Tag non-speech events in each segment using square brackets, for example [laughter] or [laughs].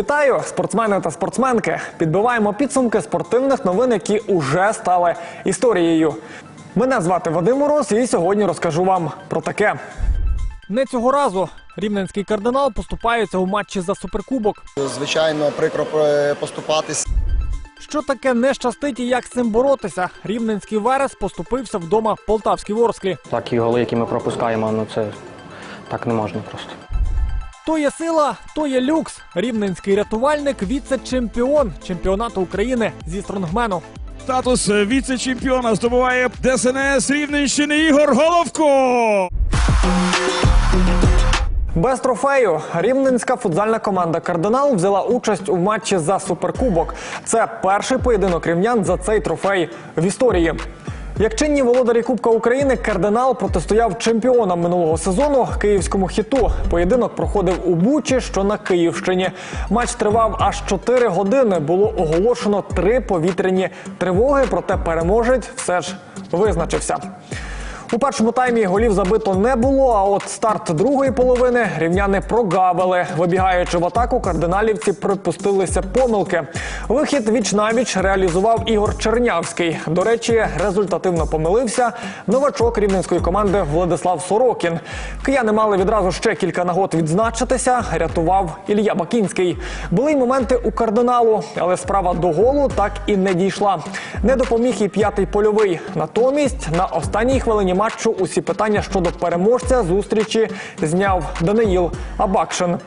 Вітаю, спортсмени та спортсменки. Підбиваємо підсумки спортивних новин, які уже стали історією. Мене звати Вадим Мороз, і сьогодні розкажу вам про таке. Не цього разу рівненський кардинал поступається у матчі за суперкубок. Звичайно, прикро поступатись. Що таке не щастить і як з цим боротися? Рівненський Верес поступився вдома в Полтавській Ворсклі. Так, і голи, які ми пропускаємо, ну це так не можна просто. То є сила, то є люкс. Рівненський рятувальник віце-чемпіон чемпіонату України зі стронгмену. Статус віце-чемпіона здобуває ДСНС Рівненщини Ігор Головко. Без трофею рівненська футзальна команда Кардинал взяла участь у матчі за суперкубок. Це перший поєдинок рівнян за цей трофей в історії. Як чинні володарі Кубка України, кардинал протистояв чемпіонам минулого сезону київському хіту. Поєдинок проходив у Бучі, що на Київщині. Матч тривав аж 4 години. Було оголошено три повітряні тривоги, проте переможець все ж визначився. У першому таймі голів забито не було. А от старт другої половини рівняни прогавили. Вибігаючи в атаку, кардиналівці припустилися помилки. Вихід віч навіч реалізував Ігор Чернявський. До речі, результативно помилився новачок рівненської команди Владислав Сорокін. Кияни мали відразу ще кілька нагод відзначитися. Рятував Ілля Бакінський. Були й моменти у кардиналу, але справа до голу так і не дійшла. Не допоміг і п'ятий польовий. Натомість на останній хвилині матчу усі питання щодо переможця зустрічі зняв Даниїл Абакшин.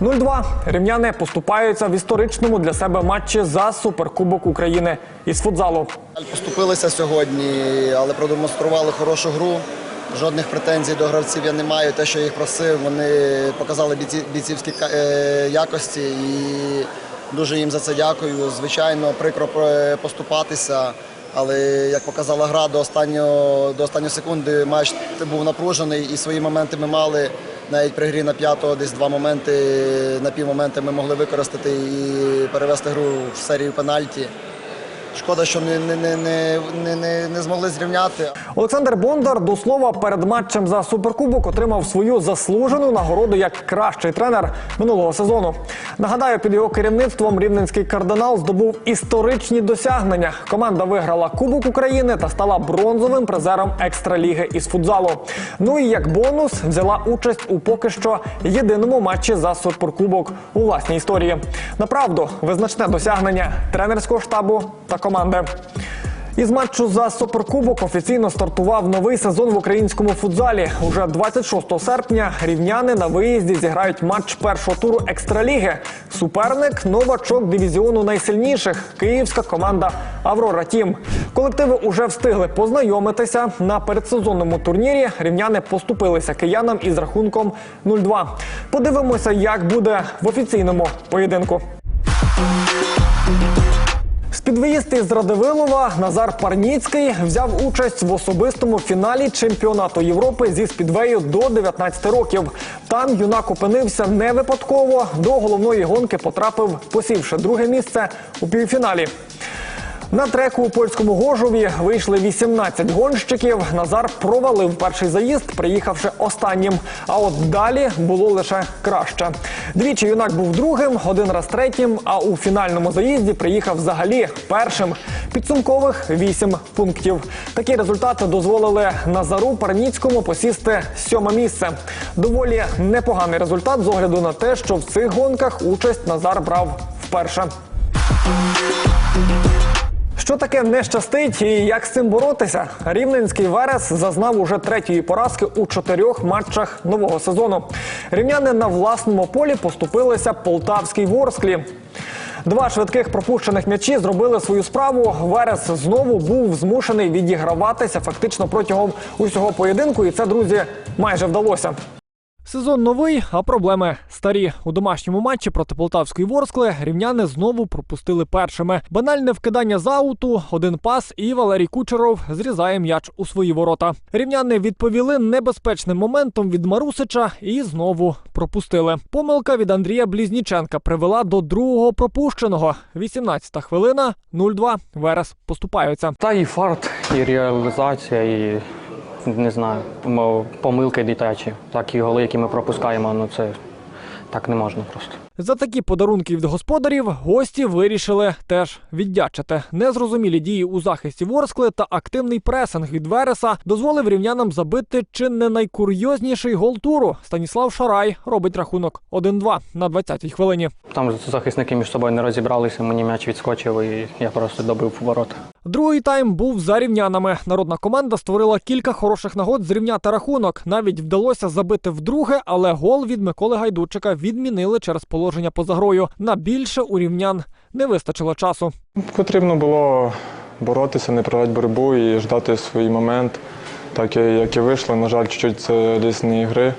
0-2. Рівняни поступаються в історичному для себе матчі за суперкубок України із футзалу. Поступилися сьогодні, але продемонстрували хорошу гру. Жодних претензій до гравців я не маю. Те, що я їх просив, вони показали бійці- бійцівські е, якості і дуже їм за це дякую. Звичайно, прикро е, поступатися. Але як показала гра до останнього до останньої секунди, матч був напружений і свої моменти ми мали. Навіть при грі на п'ятого десь два моменти, на півмоменти ми могли використати і перевести гру в серію пенальті. Шкода, що не, не, не, не, не, не, змогли зрівняти. Олександр Бондар до слова перед матчем за суперкубок отримав свою заслужену нагороду як кращий тренер минулого сезону. Нагадаю, під його керівництвом рівненський кардинал здобув історичні досягнення. Команда виграла Кубок України та стала бронзовим призером екстраліги із футзалу. Ну і як бонус взяла участь у поки що єдиному матчі за суперкубок у власній історії. Направду визначне досягнення тренерського штабу та команди. Із матчу за суперкубок офіційно стартував новий сезон в українському футзалі. Уже 26 серпня рівняни на виїзді зіграють матч першого туру екстраліги. Суперник новачок дивізіону найсильніших київська команда Аврора Тім. Колективи уже встигли познайомитися на передсезонному турнірі. Рівняни поступилися киянам із рахунком 0-2. Подивимося, як буде в офіційному поєдинку. Спідвеїст із Радивилова Назар Парніцький взяв участь в особистому фіналі чемпіонату Європи зі спідвею до 19 років. Там юнак опинився не випадково. До головної гонки потрапив, посівши друге місце у півфіналі. На треку у польському Гожові вийшли 18 гонщиків. Назар провалив перший заїзд, приїхавши останнім. А от далі було лише краще. Двічі юнак був другим, один раз третім. А у фінальному заїзді приїхав взагалі першим. Підсумкових 8 пунктів. Такі результати дозволили Назару Парніцькому посісти сьоме місце. Доволі непоганий результат з огляду на те, що в цих гонках участь Назар брав вперше. Що таке не щастить і як з цим боротися? Рівненський Верес зазнав уже третьої поразки у чотирьох матчах нового сезону. Рівняни на власному полі поступилися Полтавській Ворсклі. Два швидких пропущених м'ячі зробили свою справу. Верес знову був змушений відіграватися фактично протягом усього поєдинку, і це, друзі, майже вдалося. Сезон новий, а проблеми старі. У домашньому матчі проти Полтавської Ворскли рівняни знову пропустили першими. Банальне вкидання з ауту, один пас, і Валерій Кучеров зрізає м'яч у свої ворота. Рівняни відповіли небезпечним моментом від Марусича і знову пропустили. Помилка від Андрія Блізніченка привела до другого пропущеного. 18-та хвилина, 0-2. Верес поступаються. Та і фарт, і реалізація, і не знаю, помилки дитячі. Так, і голи, які ми пропускаємо, ну це Так не можна просто. За такі подарунки від господарів гості вирішили теж віддячити. Незрозумілі дії у захисті Ворскли та активний пресинг від Вереса дозволив рівнянам забити чи не найкурйозніший гол туру. Станіслав Шарай робить рахунок 1-2 на 20-й хвилині. Там захисники між собою не розібралися, мені м'яч відскочив і я просто добив ворота. Другий тайм був за рівнянами. Народна команда створила кілька хороших нагод зрівняти рахунок. Навіть вдалося забити вдруге, але гол від Миколи Гайдучика відмінили через положення поза грою. На більше у рівнян не вистачило часу. Потрібно було боротися, не програти боротьбу і ждати свій момент. Так як і вийшло, на жаль, чуть-чуть це різні гри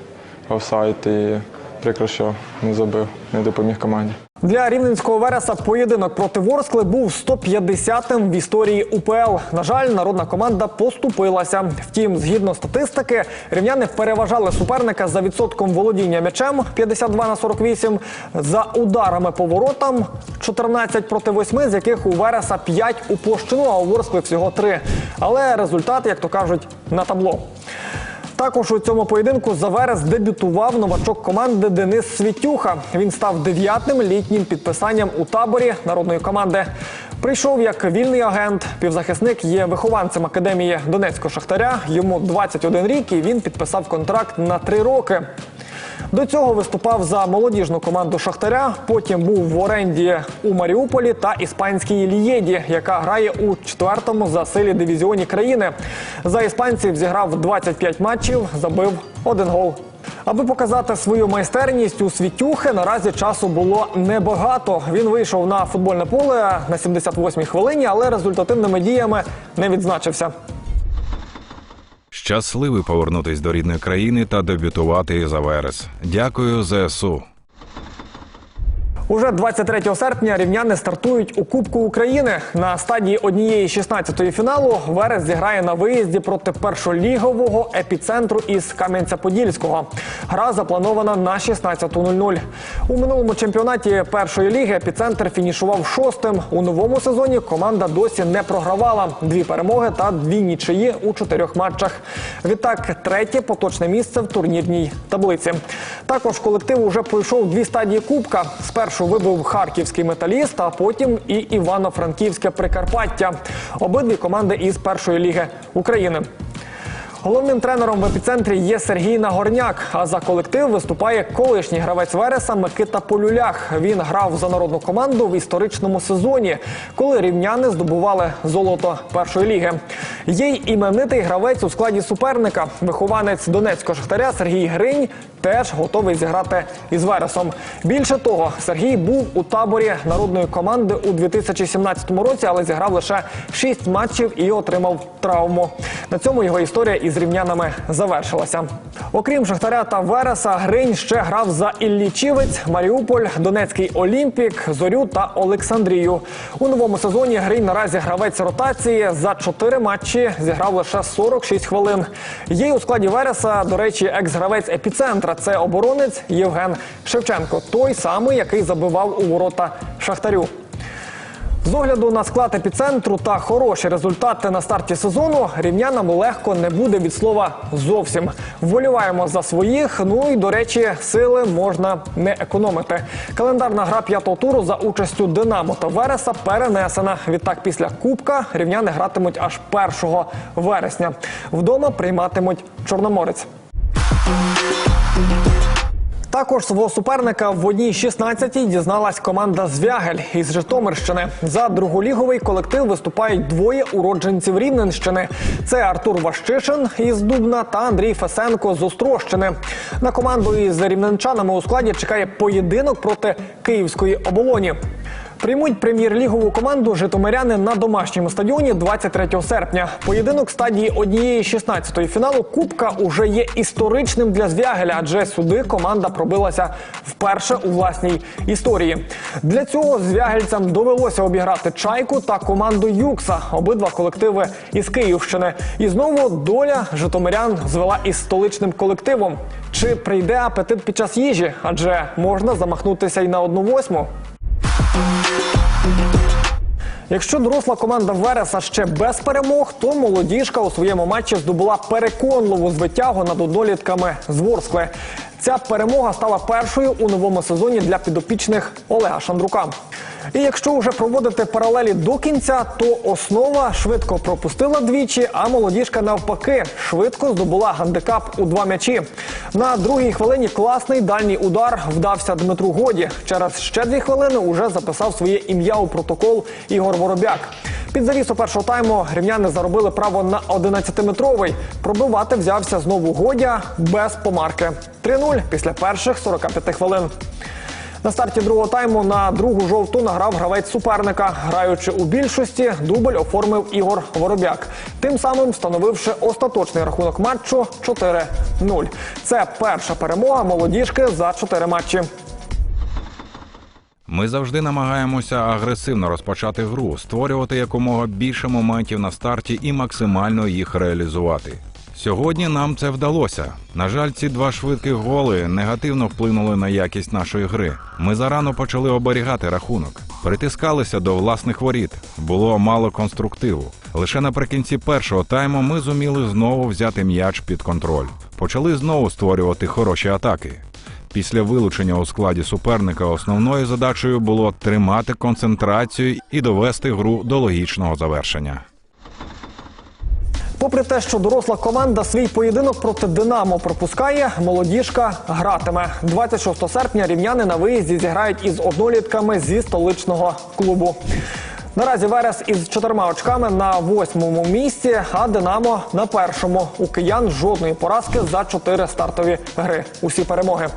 офсайд і прикро, що не забив, не допоміг команді. Для рівненського Вереса поєдинок проти Ворскли був 150-м в історії УПЛ. На жаль, народна команда поступилася. Втім, згідно статистики, рівняни переважали суперника за відсотком володіння м'ячем 52 на 48, за ударами по воротам 14 проти 8, з яких у Вереса 5 у площину, а у Ворскли всього 3. Але результат, як то кажуть, на табло. Також у цьому поєдинку за Верес дебютував новачок команди Денис Світюха. Він став дев'ятим літнім підписанням у таборі народної команди. Прийшов як вільний агент. Півзахисник є вихованцем академії Донецького шахтаря. Йому 21 рік і він підписав контракт на три роки. До цього виступав за молодіжну команду Шахтаря. Потім був в оренді у Маріуполі та іспанській Лієді, яка грає у четвертому за силі дивізіоні країни. За іспанців зіграв 25 матчів, забив один гол. Аби показати свою майстерність у світюхи, наразі часу було небагато. Він вийшов на футбольне поле на 78-й хвилині, але результативними діями не відзначився. Щасливий повернутись до рідної країни та дебютувати за Верес. Дякую ЗСУ. Уже 23 серпня рівняни стартують у Кубку України. На стадії однієї 16-ї фіналу Верес зіграє на виїзді проти першолігового епіцентру із Кам'янця-Подільського. Гра запланована на 16.00. У минулому чемпіонаті першої ліги епіцентр фінішував шостим. У новому сезоні команда досі не програвала дві перемоги та дві нічиї у чотирьох матчах. Відтак, третє поточне місце в турнірній таблиці. Також колектив уже пройшов дві стадії кубка. Спершу вибив харківський металіст, а потім і Івано-Франківське Прикарпаття. Обидві команди із першої ліги України. Головним тренером в епіцентрі є Сергій Нагорняк. А за колектив виступає колишній гравець Вереса Микита Полюлях. Він грав за народну команду в історичному сезоні, коли рівняни здобували золото першої ліги. Є й іменитий гравець у складі суперника. Вихованець донецького шахтаря Сергій Гринь теж готовий зіграти із Вересом. Більше того, Сергій був у таборі народної команди у 2017 році, але зіграв лише 6 матчів і отримав травму. На цьому його історія із рівнянами завершилася. Окрім Шахтаря та Вереса, Гринь ще грав за Іллічівець, Маріуполь, Донецький Олімпік, Зорю та Олександрію. У новому сезоні Гринь наразі гравець ротації за 4 матчі зіграв лише 46 хвилин. Є у складі Вереса, до речі, екс-гравець епіцентра. Це оборонець Євген Шевченко, той самий, який забивав у ворота Шахтарю. З огляду на склад епіцентру та хороші результати на старті сезону рівнянам легко не буде від слова зовсім. Вболіваємо за своїх. Ну і до речі, сили можна не економити. Календарна гра п'ятого туру за участю Динамо та Вереса перенесена. Відтак, після Кубка рівняни гратимуть аж 1 вересня. Вдома прийматимуть Чорноморець. Також свого суперника в одній 16-й дізналась команда Звягель із Житомирщини. За друголіговий колектив виступають двоє уродженців Рівненщини. Це Артур Ващишин із Дубна та Андрій Фесенко з Острощини. На команду із рівненчанами у складі чекає поєдинок проти Київської оболоні. Приймуть прем'єр-лігову команду житомиряни на домашньому стадіоні 23 серпня. Поєдинок стадії однієї 16-ї фіналу Кубка уже є історичним для Звягеля, адже сюди команда пробилася вперше у власній історії. Для цього звягельцям довелося обіграти чайку та команду Юкса, обидва колективи із Київщини. І знову доля житомирян звела із столичним колективом. Чи прийде апетит під час їжі? Адже можна замахнутися й на одну восьму. Якщо доросла команда Вереса ще без перемог, то молодіжка у своєму матчі здобула переконливу звитягу над однолітками з Ворскли. Ця перемога стала першою у новому сезоні для підопічних Олега Шандрука. І якщо вже проводити паралелі до кінця, то основа швидко пропустила двічі, а молодіжка навпаки швидко здобула гандикап у два м'ячі. На другій хвилині класний дальній удар вдався Дмитру Годі. Через ще дві хвилини уже записав своє ім'я у протокол Ігор Воробяк. Під завісу першого тайму рівняни заробили право на 11-метровий. Пробивати взявся знову Годя без помарки. 3-0 після перших 45 хвилин. На старті другого тайму на другу жовту награв гравець суперника. Граючи у більшості, дубль оформив Ігор Воробяк, тим самим встановивши остаточний рахунок матчу 4-0. Це перша перемога молодіжки за чотири матчі. Ми завжди намагаємося агресивно розпочати гру, створювати якомога більше моментів на старті і максимально їх реалізувати. Сьогодні нам це вдалося. На жаль, ці два швидких голи негативно вплинули на якість нашої гри. Ми зарано почали оберігати рахунок, притискалися до власних воріт. Було мало конструктиву. Лише наприкінці першого тайму ми зуміли знову взяти м'яч під контроль. Почали знову створювати хороші атаки. Після вилучення у складі суперника основною задачею було тримати концентрацію і довести гру до логічного завершення. Попри те, що доросла команда свій поєдинок проти Динамо пропускає, молодіжка гратиме. 26 серпня рівняни на виїзді зіграють із однолітками зі столичного клубу. Наразі Верес із чотирма очками на восьмому місці, а Динамо на першому. У киян жодної поразки за чотири стартові гри. Усі перемоги.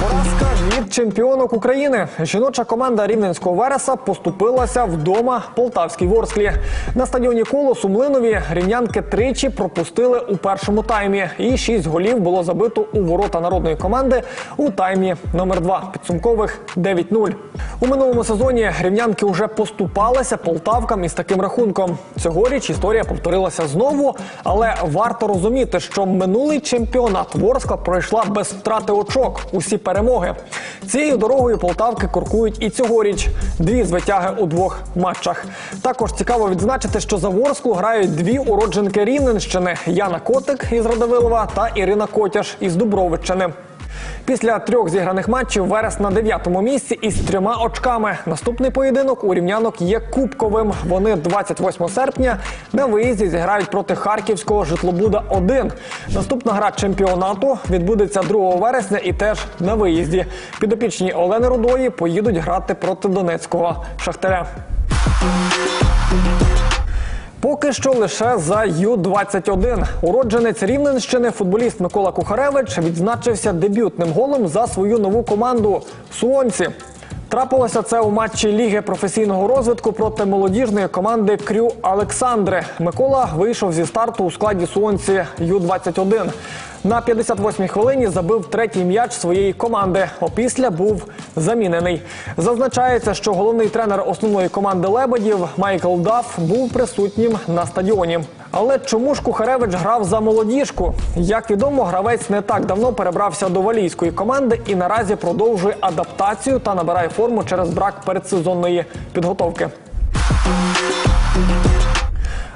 Поразка від чемпіонок України. Жіноча команда рівненського Вереса поступилася вдома Полтавській Ворсклі. На стадіоні Колос у Млинові рівнянки тричі пропустили у першому таймі. І шість голів було забито у ворота народної команди у таймі номер 2 Підсумкових 9-0. У минулому сезоні рівнянки вже поступалися полтавкам із таким рахунком. Цьогоріч історія повторилася знову, але варто розуміти, що минулий чемпіонат Ворскла пройшла без втрати очок. Усі перемоги. Цією дорогою полтавки куркують і цьогоріч. Дві звитяги у двох матчах. Також цікаво відзначити, що за Ворску грають дві уродженки Рівненщини: Яна Котик із Радовилова та Ірина Котяш із Дубровиччини. Після трьох зіграних матчів Верес на дев'ятому місці із трьома очками. Наступний поєдинок у рівнянок є кубковим. Вони 28 серпня на виїзді зіграють проти харківського житлобуда 1 Наступна гра чемпіонату відбудеться 2 вересня і теж на виїзді. Підопічні Олени Рудої поїдуть грати проти Донецького шахтаря. Поки що лише за Ю-21. Уродженець Рівненщини футболіст Микола Кухаревич відзначився дебютним голом за свою нову команду Суонці. Трапилося це у матчі Ліги професійного розвитку проти молодіжної команди Крю Олександри. Микола вийшов зі старту у складі Суонці Ю-21. На 58-й хвилині забив третій м'яч своєї команди. Опісля був замінений. Зазначається, що головний тренер основної команди Лебедів Майкл Даф був присутнім на стадіоні. Але чому ж Кухаревич грав за молодіжку? Як відомо, гравець не так давно перебрався до валійської команди і наразі продовжує адаптацію та набирає форму через брак передсезонної підготовки.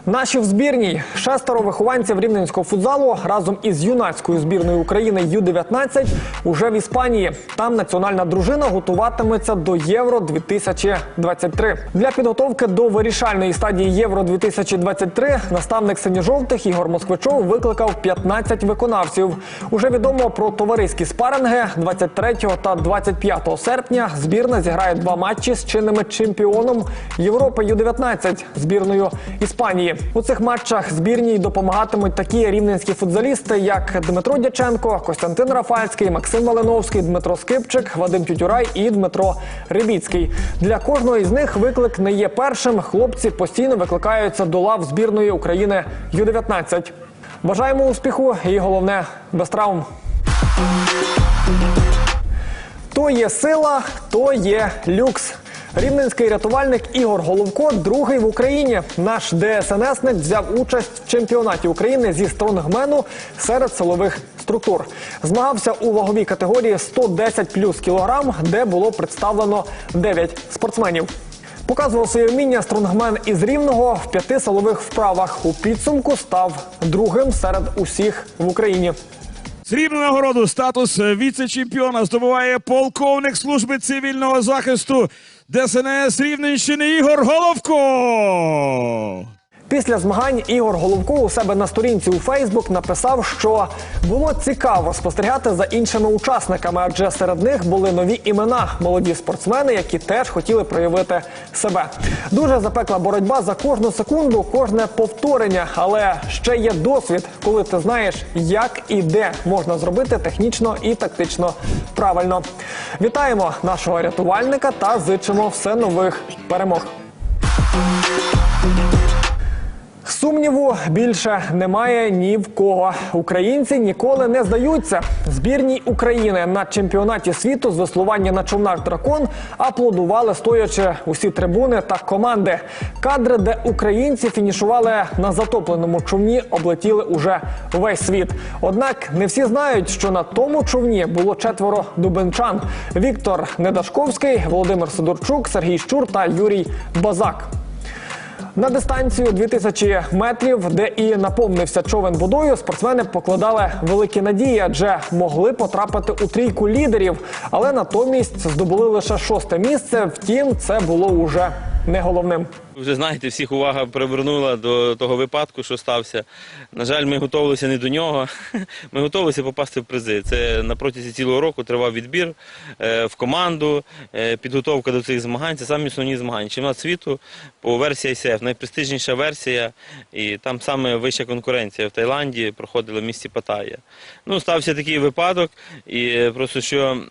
Наші в збірній шестеро вихованців рівненського футзалу разом із юнацькою збірною України Ю-19 уже в Іспанії. Там національна дружина готуватиметься до Євро 2023 Для підготовки до вирішальної стадії Євро 2023 наставник синьо-жовтих Ігор Москвичов викликав 15 виконавців. Уже відомо про товариські спаринги 23 та 25 серпня. Збірна зіграє два матчі з чинними чемпіоном Європи Ю-19 збірною Іспанії. У цих матчах збірній допомагатимуть такі рівненські футзалісти, як Дмитро Дяченко, Костянтин Рафальський, Максим Малиновський, Дмитро Скипчик, Вадим Тютюрай і Дмитро Рибіцький. Для кожного із них виклик не є першим. Хлопці постійно викликаються до лав збірної України Ю-19. Бажаємо успіху і головне без травм. То є сила, то є люкс. Рівненський рятувальник Ігор Головко другий в Україні. Наш ДСНСник взяв участь в чемпіонаті України зі стронгмену серед силових структур. Змагався у ваговій категорії 110 плюс кілограм, де було представлено 9 спортсменів. Показував своє вміння стронгмен із рівного в п'яти силових вправах. У підсумку став другим серед усіх в Україні. Срібну нагороду статус віце-чемпіона здобуває полковник служби цивільного захисту ДСНС Рівненщини Ігор Головко. Після змагань Ігор Головко у себе на сторінці у Фейсбук написав, що було цікаво спостерігати за іншими учасниками, адже серед них були нові імена, молоді спортсмени, які теж хотіли проявити себе. Дуже запекла боротьба за кожну секунду, кожне повторення, але ще є досвід, коли ти знаєш, як і де можна зробити технічно і тактично правильно. Вітаємо нашого рятувальника та зичимо все нових перемог. Сумніву більше немає ні в кого. Українці ніколи не здаються. Збірній України на чемпіонаті світу з веслування на човнах дракон аплодували стоячи усі трибуни та команди. Кадри, де українці фінішували на затопленому човні, облетіли уже весь світ. Однак не всі знають, що на тому човні було четверо дубенчан: Віктор Недашковський, Володимир Сидорчук, Сергій Щур та Юрій Базак. На дистанцію 2000 метрів, де і наповнився човен водою, спортсмени покладали великі надії, адже могли потрапити у трійку лідерів, але натомість здобули лише шосте місце. Втім, це було уже не головним. Вже знаєте, всіх увага привернула до того випадку, що стався. На жаль, ми готувалися не до нього. [laughs] Ми готувалися попасти в призи. Це на протязі цілого року тривав відбір е, в команду, е, підготовка до цих змагань. Це самі основні змагання. Чемпіонат світу по версії ICF, найпрестижніша версія, і там саме вища конкуренція в Таїланді проходила в місті Паттайя. Ну, стався такий випадок, і е, просто що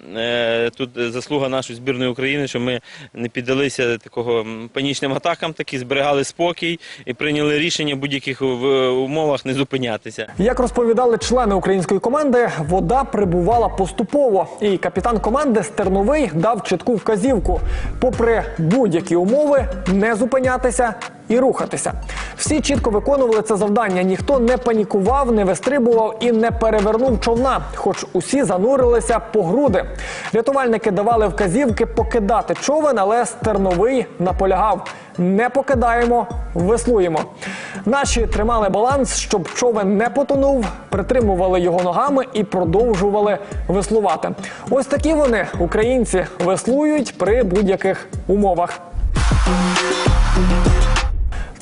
тут заслуга нашої збірної України, що ми не піддалися такого панічним атакам, такі зберігали спокій і прийняли рішення в будь-яких умовах не зупинятися. Як розповідали члени української команди, вода прибувала поступово, і капітан команди Стерновий дав чітку вказівку, попри будь-які умови, не зупинятися і рухатися. Всі чітко виконували це завдання. Ніхто не панікував, не вистрибував і не перевернув човна, хоч усі занурилися по груди. Рятувальники давали вказівки покидати човен, але Стерновий наполягав. Не покидаємо, веслуємо. Наші тримали баланс, щоб човен не потонув, притримували його ногами і продовжували веслувати. Ось такі вони, українці, веслують при будь-яких умовах.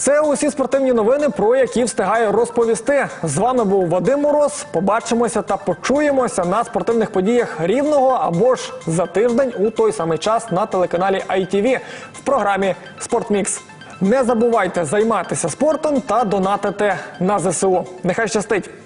Це усі спортивні новини, про які встигаю розповісти. З вами був Вадим Мороз. Побачимося та почуємося на спортивних подіях рівного або ж за тиждень у той самий час на телеканалі ITV в програмі Спортмікс. Не забувайте займатися спортом та донатити на ЗСУ. Нехай щастить!